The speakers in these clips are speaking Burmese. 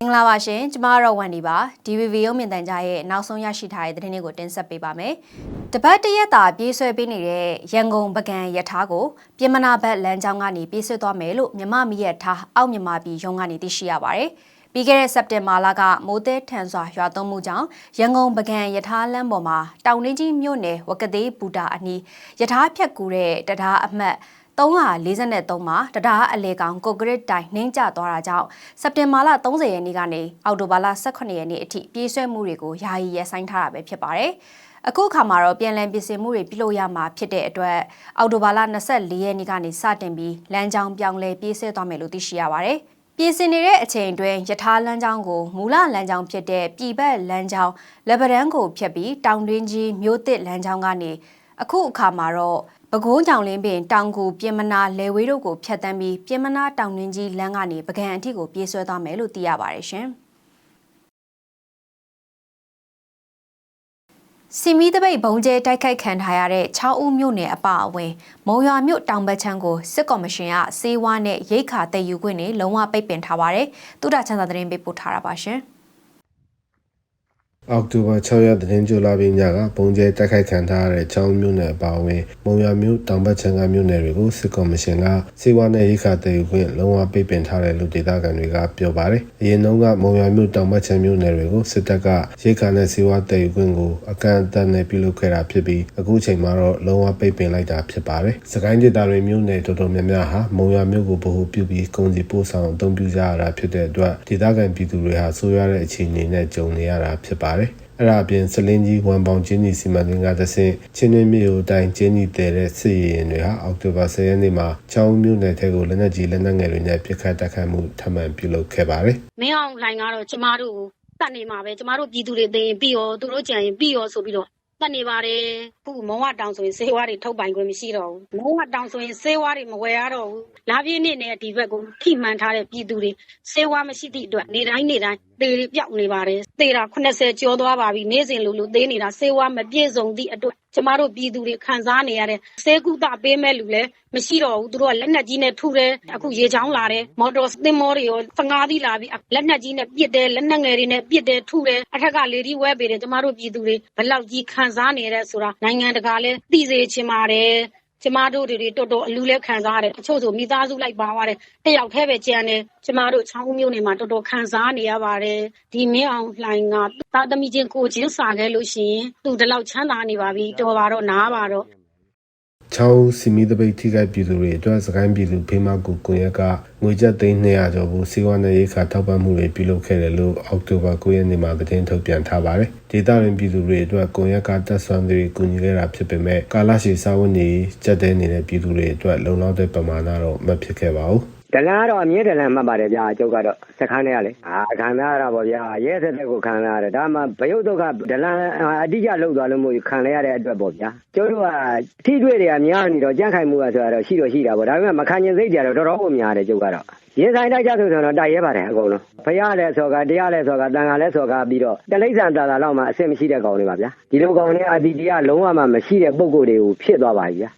မင်္ဂလာပါရှင်ကျမကတော့ဝန်ဒီပါ DVV ရုံမြင့်တန်ကြားရဲ့နောက်ဆုံးရရှိထားတဲ့သတင်းတွေကိုတင်ဆက်ပေးပါမယ်တပတ်တရက်တာပြေးဆွဲပေးနေတဲ့ရန်ကုန်ပကံရထားကိုပြင်မနာဘက်လမ်းကြောင်းကနေပြေးဆွဲသွားမယ်လို့မြမမီရထားအောက်မြမပြည်ရုံးကနေသိရှိရပါတယ်ပြီးခဲ့တဲ့စက်တင်ဘာလကမိုးသည်ထန်စွာရွာသွန်းမှုကြောင့်ရန်ကုန်ပကံရထားလမ်းပေါ်မှာတောင်ရင်းကြီးမြို့နယ်ဝကသေးဘူတာအနီးရထားဖြတ်ကူတဲ့တရားအမှတ် 343မှာတရားအလေကောင်ကိုကရစ်တိုင်နှင်းကျသွားတာကြောင့်စက်တင်ဘာလ30ရက်နေ့ကနေအောက်တိုဘာလ18ရက်နေ့အထိပြေးဆွဲမှုတွေကိုယာယီရပ်ဆိုင်းထားတာပဲဖြစ်ပါတယ်။အခုအခါမှာတော့ပြန်လည်ပြင်ဆင်မှုတွေပြုလုပ်ရမှာဖြစ်တဲ့အတွက်အောက်တိုဘာလ24ရက်နေ့ကနေစတင်ပြီးလမ်းကြောင်းပြောင်းလဲပြေးဆွဲသွားမယ်လို့သိရှိရပါတယ်။ပြင်ဆင်နေတဲ့အချိန်တွင်ယထာလမ်းကြောင်းကိုမူလလမ်းကြောင်းဖြစ်တဲ့ပြည်ဘက်လမ်းကြောင်းလက်ပဒန်းကိုဖြတ်ပြီးတောင်တွင်းကြီးမြို့သစ်လမ်းကြောင်းကနေအခုအခါမှာတော့ ပဲခူးကြောင်လင်းပင်တောင်ကူပြင်မနာလေဝေးတို့ကိုဖျက်ဆီးပြီးပြင်မနာတောင်တွင်းကြီးလမ်းကနေပကံအထိကိုပြေးဆွဲသွားမယ်လို့သိရပါတယ်ရှင်။စီမီတပိတ်ဘုံကျဲတိုက်ခိုက်ခံထားရတဲ့6ဦးမြို့နယ်အပအဝင်မုံရွာမြို့တောင်ဘက်ချမ်းကိုစစ်ကော်မရှင်ကစေဝါနဲ့ရိတ်ခါတည်ယူခွင့်နဲ့လုံးဝပိတ်ပင်ထားပါတယ်။တုဒ္ဒချမ်းသာသတင်းပေးပို့ထားတာပါရှင်။ အောက်တိုဘာ6ရက်သတင်းကြိုလာပြီးညကပုံကျဲတိုက်ခိုက်ခံထားရတဲ့ချောင်းမြို့နယ်အပါအဝင်မုံရမြို့တောင်ဘက်ချန်ကမြို့နယ်တွေကိုစစ်ကော်မရှင်ကစေဝါနဲ့ရိခါတည်ယူခွင့်လုံးဝပိတ်ပင်ထားတယ်လို့ဒေသခံတွေကပြောပါတယ်။အရင်တုန်းကမုံရမြို့တောင်ဘက်ချန်မြို့နယ်တွေကိုစစ်တပ်ကရိခါနဲ့စေဝါတည်ယူခွင့်ကိုအကန့်အသတ်နဲ့ပြုလုပ်ခဲ့တာဖြစ်ပြီးအခုချိန်မှာတော့လုံးဝပိတ်ပင်လိုက်တာဖြစ်ပါတယ်။စကိုင်းဒေသတွေမြို့နယ်တော်တော်များများဟာမုံရမြို့ကိုဗဟိုပြုပြီးကုန်စည်ပို့ဆောင်အသုံးပြုကြရတာဖြစ်တဲ့အတွက်ဒေသခံပြည်သူတွေဟာဆိုးရွားတဲ့အခြေအနေနဲ့ကြုံနေရတာဖြစ်ပါတယ်။ အဲ့ဒါအပြင်စလင်းကြီးဝန်ပေါင်ချင်းကြီးစီမံကိန်းကသဆင့်ချင်းတွင်းမြို့အတိုင်းချင်းကြီးတဲတဲ့စစ်ရေးရင်တွေဟာအောက်တိုဘာ10ရက်နေ့မှာချောင်းမြို့နယ်ထဲကိုလက်နက်ကြီးလက်နက်ငယ်တွေနဲ့ပစ်ခတ်တိုက်ခိုက်မှုထပ်မံပြုလုပ်ခဲ့ပါတယ်မင်းအောင်လိုင်ကတော့ကျမတို့ကိုတတ်နေမှာပဲကျမတို့ပြည်သူတွေသိရင်ပြီးရောသူတို့ကြံရင်ပြီးရောဆိုပြီးတော့တတ်နေပါတယ်ခုမုံဝတောင်ဆိုရင်စေဝါတွေထုတ်ပိုင်ခွင့်မရှိတော့ဘူးမုံဝတောင်ဆိုရင်စေဝါတွေမဝယ်ရတော့ဘူးလာပြည့်နေ့နဲ့ဒီဘက်ကိုထိမှန်ထားတဲ့ပြည်သူတွေစေဝါမရှိသည့်အတွက်နေတိုင်းနေတိုင်း သေတွေပြောက်နေပါတယ်သေတာ80ကျော်သွားပါပြီနေ့စဉ်လိုလိုသေနေတာစေဝါမပြည့်စုံသည့်အတွက်ကျမတို့ပြည်သူတွေခံစားနေရတဲ့စေကုသပေးမဲ့လူလည်းမရှိတော့ဘူးသူတို့ကလက်နက်ကြီးနဲ့ထုတယ်အခုရေချောင်းလာတယ်မော်တော်သင်္ဘောတွေရော15သီးလာပြီးလက်နက်ကြီးနဲ့ပစ်တယ်လက်နက်ငယ်တွေနဲ့ပစ်တယ်ထုတယ်အထက်ကလေဒီဝဲပေးတယ်ကျမတို့ပြည်သူတွေဘလောက်ကြီးခံစားနေရတဲ့ဆိုတာနိုင်ငံတကာလည်းသိစေချင်ပါတယ် ကျမတို့တွေတော်တော်အလူလဲခံစားရတယ်တချို့ဆိုမိသားစုလိုက်ပါသွားတယ်တယောက်တည်းပဲကြံတယ်ကျမတို့ချောင်းမျိုးနေမှာတော်တော်ခံစားနေရပါတယ်ဒီမင်းအောင်လှိုင်ကတာသမီချင်းကိုချင်းစာခဲ့လို့ရှိရင်သူဒီလောက်ချမ်းသာနေပါပြီတော်ပါတော့နားပါတော့။ ချောင်းစီမီတပိတ်ထိခိုက်ပြည်သူတွေအတွက်စကိုင်းပြည်သူဖေးမကူကွန်ရက်ကငွေကျပ်သိန်း200ကျော်ကိုစီဝါနဲ့ရိခါထောက်ပံ့မှုတွေပြုလုပ်ခဲ့တယ်လို့အောက်တိုဘာ9ရက်နေ့မှာသတင်းထုတ်ပြန်ထားပါတယ်။ဒေသတွင်ပြည်သူတွေအတွက်ကွန်ရက်ကတပ်ဆွမ်းတွေကူညီခဲ့တာဖြစ်ပေမဲ့ကာလရှည်စာဝန်ကြီးကြက်တဲနေတဲ့ပြည်သူတွေအတွက်လုံလောက်တဲ့ပမာဏတော့မဖြစ်ခဲ့ပါဘူး။ ဒလန်ကတော့အမြဲဒလန်မှတ်ပါတယ်ဗျာအကျုပ်ကတော့စခန်းထဲကလေအာခံရတာပေါ့ဗျာရဲသက်သက်ကိုခံရရတယ်ဒါမှဘယုတ်ဒုက္ခဒလန်အတိအကျလောက်သွားလို့မို့ခံရတဲ့အတွက်ပေါ့ဗျာကျုပ်တို့ကထိတွေ့တွေကများနေတော့ကြန့်ခိုင်မှုကဆိုတော့ရှိတော့ရှိတာပေါ့ဒါပေမဲ့မခံကျင်စိတ်ကြတော့တော်တော်ကိုများတယ်ကျုပ်ကတော့ရင်ဆိုင်တိုက်ကြဆိုတော့တိုက်ရဲပါတယ်အကုန်လုံးဖရလဲစော်ကတရားလဲစော်ကတန်ခါလဲစော်ကပြီးတော့တလိမ့်ဆန်တာတာလောက်မှအဆင်မရှိတဲ့ကောင်တွေပါဗျာဒီလိုကောင်တွေအတီတီကလုံးဝမှမရှိတဲ့ပုံကိုယ်တွေကိုဖြစ်သွားပါပြီဗျာ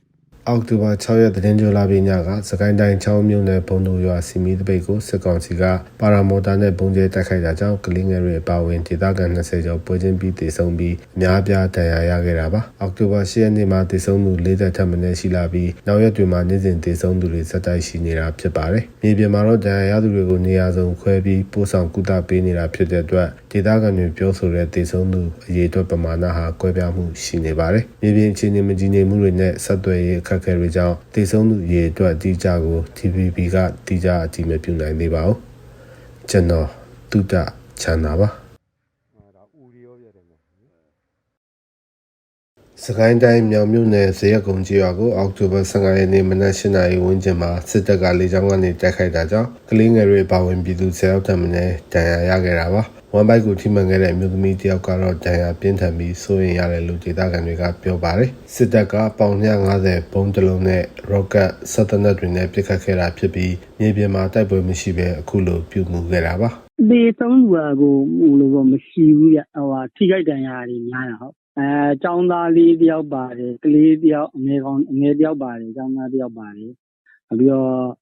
အောက်တိုဘာ6ရက်သတင်းကြိုလာပြီးညကစကိုင်းတိုင်းချောင်းမြို့နယ်ဘုံတို့ရွာစီမီတပိတ်ကိုစစ်ကောင်စီကပါရာမော်တာနဲ့ပုံကျဲတိုက်ခိုက်တာကြောင့်ကလင်းငယ်တွေအပါအဝင်ဒေသခံ20ကျော်ပွဲချင်းပြီးတည်ဆုံပြီးအများအပြားဒဏ်ရာရခဲ့တာပါအောက်တိုဘာ10ရက်နေ့မှာတည်ဆုံသူ40ထပ်မင်းရှိလာပြီးနောက်ရက်တွေမှာနေ့စဉ်တည်ဆုံသူတွေဆက်တိုက်ရှိနေတာဖြစ်ပါတယ်မြေပြင်မှာတော့ဒဏ်ရာရသူတွေကိုနေရာစုံခွဲပြီးပို့ဆောင်ကုသပေးနေတာဖြစ်တဲ့အတွက် ဒေသခံတွေပြောဆိုတဲ့တည်ဆုံသူအရေးအတွက်ပမာဏဟာကွဲပြားမှုရှိနေပါတယ်မြေပြင်အခြေအနေမကြီးငြိမ်မှုတွေနဲ့ဆက်သွယ်ရေးအခက်အခဲတွေကြောင့်တည်ဆုံသူအရေးအတွက်အတိအကျကို TVB ကတိကျအကြည့်မပြုနိုင်သေးပါဘူးကျွန်တော်တုဒ္ဒချမ်းသာပါစကိုင်းတိုင်းမြောင်မြို့နယ်ဇရက်ကုံကြီးရွာကိုအောက်တိုဘာ15ရက်နေ့မနက်၈နာရီဝန်းကျင်မှာစစ်တပ်ကလေကြောင်းကနေတိုက်ခိုက်တာကြောင့်ကလေးငယ်တွေပါဝင်ပြည်သူ10ယောက်ထပ်မံဒဏ်ရာရခဲ့တာပါ ဝမ်ဘိုက်ကိုထိမှန်ခဲ့တဲ့အမျိုးသမီးတယောက်ကတော့ဒဏ်ရာပြင်းထန်ပြီးစိုးရိမ်ရတယ်လို့ဒေသခံတွေကပြောပါတယ်စစ်တပ်ကပေါင်250ဘုံးတစ်လုံးနဲ့ rocket ဆက်တနက်တွေနဲ့ပစ်ခတ်ခဲ့တာဖြစ်ပြီးမြေပြင်မှာတိုက်ပွဲမရှိဘဲအခုလိုပြုမှုခဲ့တာပါသေဆုံးသူကကိုဟိုလိုပေါ့မရှိဘူးရဟိုဟာထိခိုက်ဒဏ်ရာတွေများတာဟုတ်အဲចောင်းသားလေးတယောက်ပါတယ်ကလေးတယောက်အငယ်ကောင်အငယ်တယောက်ပါတယ်ចောင်းသားတယောက်ပါတယ်ပြီးတော့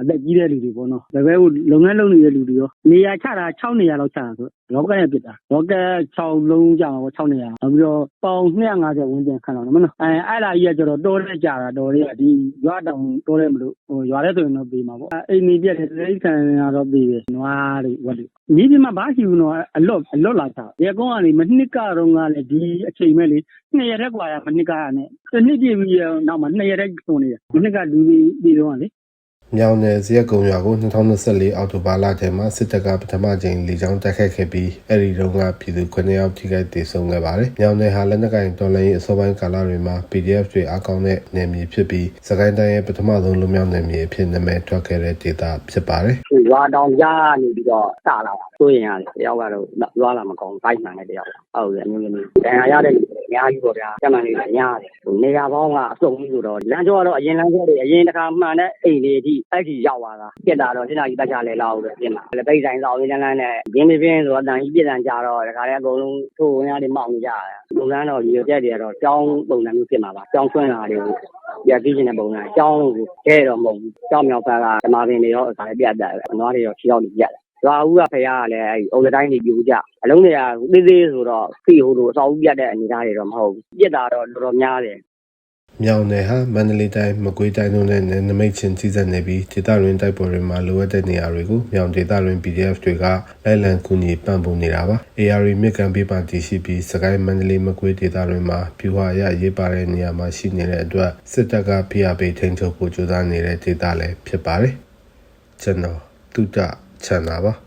အသက်ကြီးတဲ့လူတွေပေါ့နော်တကယ်ကိုလုပ်ငန်းလုပ်နေတဲ့လူတွေရောနေရာချတာ6နေရာလောက်ချတာဆိုရောကက်နဲ့ပြစ်တာရောကက်6လုံးကြာမှာပေါ့6နေရာနောက်ပြီးတော့ပေါင်250ဝန်းကျင်ခန့်တော့မနော်အဲအဲ့လာကြီးကကျတော့တော်တဲ့ကြာတာတော်တွေကဒီရွာတောင်တော်တယ်မလို့ဟိုရွာတဲ့ဆိုရင်တော့ပြေးမှာပေါ့အိမ်နေပြက်တဲ့တိရစ္ဆာန်ကတော့ပြေးတယ်နွားတွေဝက်တွေညီဒီမှာဘာရှိဘူးနော်အလော့အလော့လာချရေကောင်းကနေမနှစ်ကတော့ကလည်းဒီအချိန်မဲ့လေနှစ်ရက်တည်းกว่าရမနှစ်ကရနဲ့တစ်နှစ်ပြည့်ပြီးနောက်မှာနှစ်ရက်တည်းကုန်နေတယ်မနှစ်ကလူကြီးပြီးတော့လေ မြောင်နယ်ဇရက်ကုံရွာကို2024အောက်တိုဘာလထဲမှာစစ်တပ်ကပထမကြိမ်လေကြောင်းတိုက်ခိုက်ခဲ့ပြီးအဲ့ဒီတုန်းကပြည်သူ9ယောက်ထိခိုက်ဒေဆုံးခဲ့ပါတယ်။မြောင်နယ်ဟာလက်နက်ကင်တော်လှန်ရေးအစောပိုင်းကာလတွေမှာ PDF တွေအကောင်းတဲ့နယ်မြေဖြစ်ပြီးစကိုင်းတိုင်းရဲ့ပထမဆုံးလူမျိုးနယ်မြေအဖြစ်နာမည်ထွက်ခဲ့တဲ့ဒေသဖြစ်ပါတယ်။ ရွာတောင်ကြားနေပြီးတော့စလာတာဆိုရင်ရတယ်တယောက်ကတော့ရွာလာမကောင်းဘိုက်မှန်တဲ့တယောက်ဟုတ်တယ်အမျိုးမျိုးဒဏ်ရာရတဲ့လူတွေအများကြီးပေါ့ဗျာကျမှန်လေးလည်းညားတယ်နေရာပေါင်းကအစုံကြီးဆိုတော့လမ်းကျောကတော့အရင်လမ်းကျောတွေအရင်တစ်ခါမှန်တဲ့အိမ်တွေအထိအဲ့ဒီရောက်သွားတာပြက်တာတော့စဉ်းစားကြီးတက်ကြလဲလောက်လို့ပြင်လာလက်ပိတ်ဆိုင်ဆောင်ရင်းလန်းနဲ့ရင်းနေပြင်းဆိုတော့တန်ကြီးပြက်တန်ကြတော့ဒါခါလေးအကုန်လုံးထိုးဝင်ရတွေမောက်နေကြတယ်လူလန်းတော့ဒီရက်တွေကတော့ကြောင်းပုံစံမျိုးဖြစ်မှာပါကြောင်းဆွင်းလာတွေကို ပြပြီးခြင်းတဲ့ပုံစံကြောင်းကိုကျဲတော့မဟုတ်ဘူးကြောင်းမြောက်ဘက်ကဓမ္မပင်တွေရောဒါလည်းပြတ်တယ်နွားတွေရောခြေထောက်တွေပြတ်တယ်ရွာဦးကဖရာကလည်းအဲ့အုပ်တိုင်းနေပြူကြအလုံးတွေကသေးသေးဆိုတော့ဖိဟိုလိုအစောဦးပြတ်တဲ့အနေအထားတွေတော့မဟုတ်ဘူးပြစ်တာတော့တော်တော်များတယ် မြောင်နယ်ဟာမန္တလေးတိုင်းမကွေးတိုင်းတို့နဲ့နယ်နိမိတ်ချင်းကြီးစပ်နေပြီးဒေသတွင်းတိုက်ပွဲတွေမှာလိုအပ်တဲ့နေရာတွေကိုမြောင်ဒေသတွင်း PDF တွေကလိုက်လံကူညီပံ့ပိုးနေတာပါ။ AR မြစ်ကမ်းပေးပါတည်ရှိပြီးစကိုင်းမန္တလေးမကွေးဒေသတွေမှာပြူဟာရရေးပါတဲ့နေရာမှာရှိနေတဲ့အတွက်စစ်တပ်ကဖိအားပေးထိန်းချုပ်ဖို့ကြိုးစားနေတဲ့ဒေသလည်းဖြစ်ပါတယ်။ကျွန်တော်တုဒ္ဒချန်တာပါ